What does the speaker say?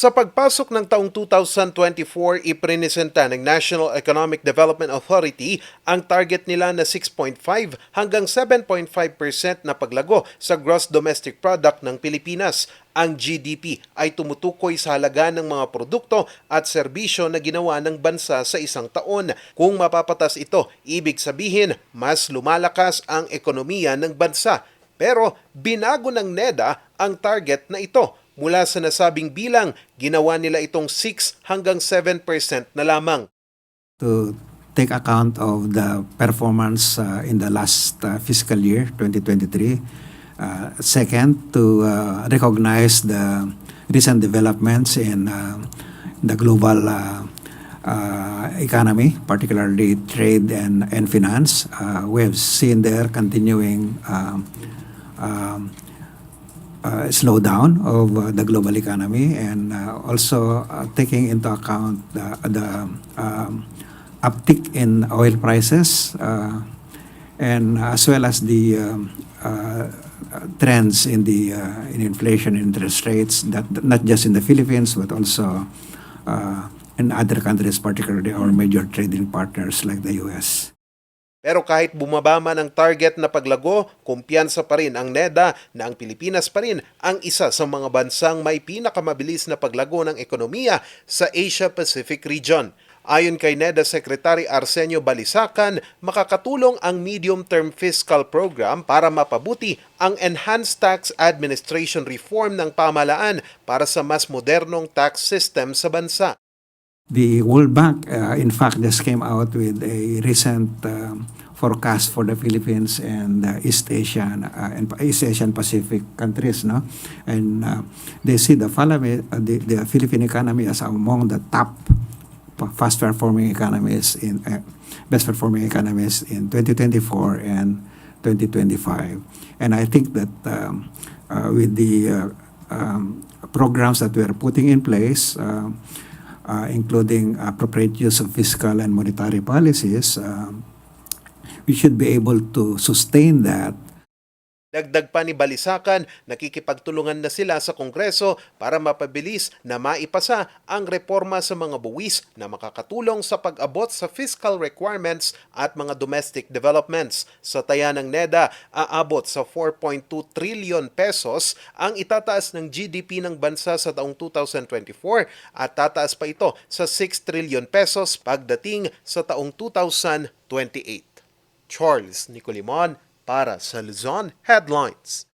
Sa pagpasok ng taong 2024, iprinisenta ng National Economic Development Authority ang target nila na 6.5 hanggang 7.5% na paglago sa gross domestic product ng Pilipinas. Ang GDP ay tumutukoy sa halaga ng mga produkto at serbisyo na ginawa ng bansa sa isang taon. Kung mapapatas ito, ibig sabihin mas lumalakas ang ekonomiya ng bansa. Pero binago ng NEDA ang target na ito Mula sa nasabing bilang, ginawa nila itong 6 hanggang 7% na lamang. to take account of the performance uh, in the last uh, fiscal year 2023. Uh, second, to uh, recognize the recent developments in uh, the global uh, uh, economy, particularly trade and, and finance. Uh, we have seen there continuing um, um, uh, slowdown of uh, the global economy and uh, also uh, taking into account the, the um, uptick in oil prices uh, and as well as the um, uh, trends in the uh, in inflation interest rates that not just in the Philippines but also uh, in other countries particularly our major trading partners like the US. Pero kahit bumaba man ang target na paglago, kumpiyansa pa rin ang NEDA na ang Pilipinas pa rin ang isa sa mga bansang may pinakamabilis na paglago ng ekonomiya sa Asia-Pacific region. Ayon kay NEDA Secretary Arsenio Balisacan, makakatulong ang medium-term fiscal program para mapabuti ang enhanced tax administration reform ng pamalaan para sa mas modernong tax system sa bansa. The World Bank, uh, in fact, just came out with a recent um, forecast for the Philippines and uh, East Asian uh, and East Asian Pacific countries, no, and uh, they see the, uh, the the Philippine economy as among the top fast performing economies in uh, best performing economies in 2024 and 2025, and I think that um, uh, with the uh, um, programs that we are putting in place. Uh, uh, including appropriate use of fiscal and monetary policies, um, we should be able to sustain that Dagdag pa ni Balisakan, nakikipagtulungan na sila sa Kongreso para mapabilis na maipasa ang reforma sa mga buwis na makakatulong sa pag-abot sa fiscal requirements at mga domestic developments. Sa taya ng NEDA, aabot sa 4.2 trillion pesos ang itataas ng GDP ng bansa sa taong 2024 at tataas pa ito sa 6 trillion pesos pagdating sa taong 2028. Charles Nicolimon para sa Luzon Headlines.